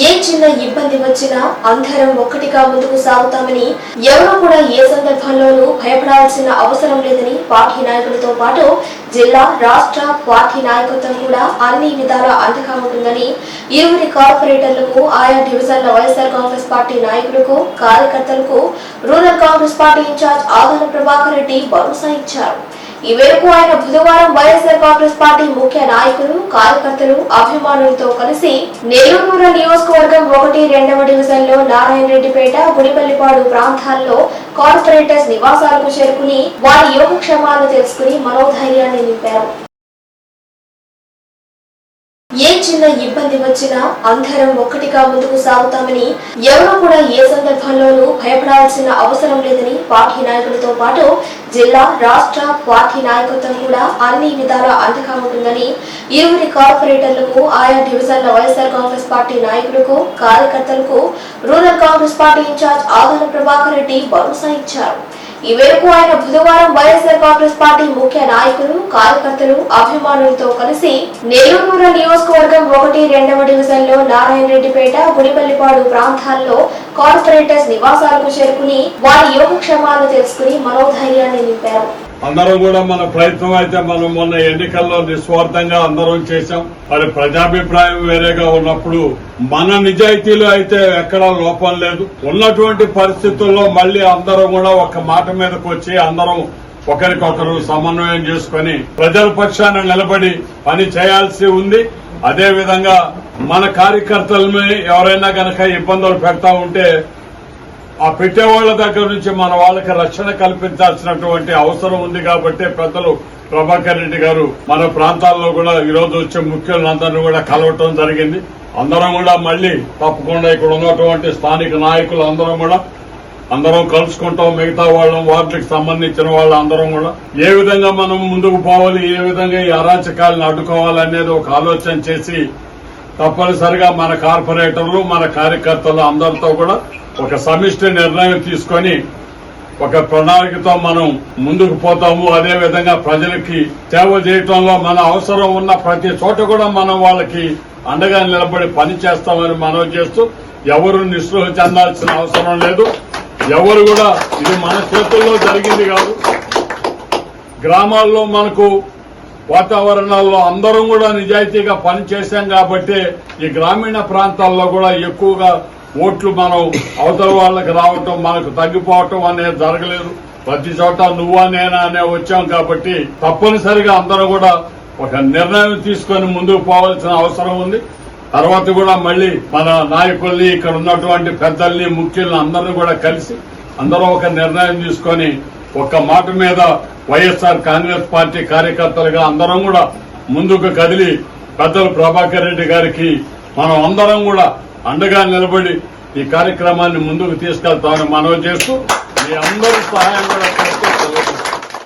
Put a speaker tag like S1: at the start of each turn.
S1: ఏ చిన్న ఇబ్బంది వచ్చినా అందరం ఒక్కటిగా ముందుకు సాగుతామని ఎవరూ కూడా ఏ సందర్భంలోనూ భయపడాల్సిన అవసరం లేదని పార్టీ నాయకులతో పాటు జిల్లా రాష్ట్ర పార్టీ నాయకత్వం కూడా అన్ని విధాల అంతగా ఉంటుందని ఇరువురి కార్పొరేటర్లకు ఆయా డివిజన్ల వైఎస్ఆర్ కాంగ్రెస్ పార్టీ నాయకులకు కార్యకర్తలకు rural Congress party incharge Adala Prabhakar Reddy భరోసా ఇచ్చారు. ఈ మేరకు ఆయన బుధవారం వైఎస్ఆర్ కాంగ్రెస్ పార్టీ ముఖ్య నాయకులు కార్యకర్తలు అభిమానులతో కలిసి నెల్లూరు రూరల్ నియోజకవర్గం ఒకటి రెండవ డివిజన్లో నారాయణ రెడ్డిపేట గుడిపల్లిపాడు ప్రాంతాల్లో కార్పొరేటర్స్ నివాసాలకు చేరుకుని వారి యోగక్షేమాలను తెలుసుకుని మనోధైర్యాన్ని నింపారు. ఏ చిన్న ఇబ్బంది వచ్చినా అందరం ఒక్కటిగా ముందుకు సాగుతామని ఎవరూ కూడా ఏ సందర్భంలోనూ భయపడాల్సిన అవసరం లేదని పార్టీ నాయకులతో పాటు జిల్లా రాష్ట్ర పార్టీ నాయకత్వం కూడా అన్ని విధాల అండగా ఉంటుందని ఇరువురి కార్పొరేటర్లకు ఆయా డివిజన్ల వైఎస్ఆర్ కాంగ్రెస్ పార్టీ నాయకులకు కార్యకర్తలకు rural Congress party incharge Adala Prabhakar Reddy భరోసా ఇచ్చారు. ఈ మేరకు ఆయన బుధవారం వైఎస్ఆర్ కాంగ్రెస్ పార్టీ ముఖ్య నాయకులు కార్యకర్తలు అభిమానులతో కలిసి నెల్లూరు నియోజకవర్గం ఒకటి రెండవ డివిజన్లో నారాయణ రెడ్డిపేట గుడిపల్లిపాడు ప్రాంతాల్లో కార్పొరేటర్స్ నివాసాలకు చేరుకుని వారి యోగక్షేమాలు తెలుసుకుని మనోధైర్యాన్ని నింపారు.
S2: అందరం కూడా మన ప్రయత్నం అయితే మనం మొన్న ఎన్నికల్లో నిస్వార్థంగా అందరం చేశాం. మరి ప్రజాభిప్రాయం వేరేగా ఉన్నప్పుడు మన నిజాయితీలో అయితే ఎక్కడా లోపం లేదు. ఉన్నటువంటి పరిస్థితుల్లో మళ్ళీ అందరం కూడా ఒక మాట మీదకి వచ్చి అందరం ఒకరికొకరు సమన్వయం చేసుకుని ప్రజల పక్షాన నిలబడి పని చేయాల్సి ఉంది. అదే విధంగా మన కార్యకర్తలని ఎవరైనా గనక ఇబ్బందులు పెడతా ఉంటే ఆ పెట్టేవాళ్ళ దగ్గర నుంచి మన వాళ్ళకి రక్షణ కల్పించాల్సినటువంటి అవసరం ఉంది కాబట్టి పెద్దలు ప్రభాకర్ రెడ్డి గారు మన ప్రాంతాల్లో కూడా ఈ రోజు వచ్చే ముఖ్యులందరినీ కూడా కలవటం జరిగింది. అందరం కూడా మళ్ళీ తప్పకుండా ఇక్కడ ఉన్నటువంటి స్థానిక నాయకులు అందరం కూడా అందరం కలుసుకుంటాం మిగతా వాళ్ళం వార్డులకు సంబంధించిన వాళ్ళు అందరం కూడా. ఏ విధంగా మనం ముందుకు పోవాలి ఏ విధంగా ఈ అరాచకాలను అడ్డుకోవాలనేది ఒక ఆలోచన చేసి తప్పనిసరిగా మన కార్పొరేటర్లు మన కార్యకర్తలు అందరితో కూడా ఒక సమిష్టి నిర్ణయం తీసుకొని ఒక ప్రణాళికతో మనం ముందుకు పోతాము. అదే విధంగా ప్రజలకి సేవ చేయటంలో మన అవసరం ఉన్న ప్రతి చోట కూడా మనం వాళ్ళకి అండగా నిలబడి పని చేస్తామని మనం చేస్తూ ఎవరు నిస్పృహ చెందాల్సిన అవసరం లేదు. ఎవరు కూడా ఇది మన చేతుల్లో జరిగింది కాదు. గ్రామాల్లో మనకు వాతావరణాల్లో అందరం కూడా నిజాయితీగా పనిచేశాం కాబట్టి ఈ గ్రామీణ ప్రాంతాల్లో కూడా ఎక్కువగా ఓట్లు మనం అవతల వాళ్ళకి రావటం మనకు తగ్గిపోవటం అనేది జరగలేదు. ప్రతి చోట నువ్వా నేనా అనే వచ్చాం కాబట్టి తప్పనిసరిగా అందరూ కూడా ఒక నిర్ణయం తీసుకొని ముందుకు పోవాల్సిన అవసరం ఉంది. తర్వాత కూడా మళ్ళీ మన నాయకుల్ని ఇక్కడ ఉన్నటువంటి పెద్దల్ని ముఖ్యుల్ని అందరినీ కూడా కలిసి అందరూ ఒక నిర్ణయం తీసుకొని ఒక్క మాట మీద వైఎస్ఆర్ కాంగ్రెస్ పార్టీ కార్యకర్తలుగా అందరం కూడా ముందుకు కదిలి పెద్దలు ప్రభాకర్ రెడ్డి గారికి మనం అందరం కూడా అండగా నిలబడి ఈ కార్యక్రమాన్ని ముందుకు తీసుకెళ్తామని మనవి చేస్తూ మీ అందరి సహాయం కూడా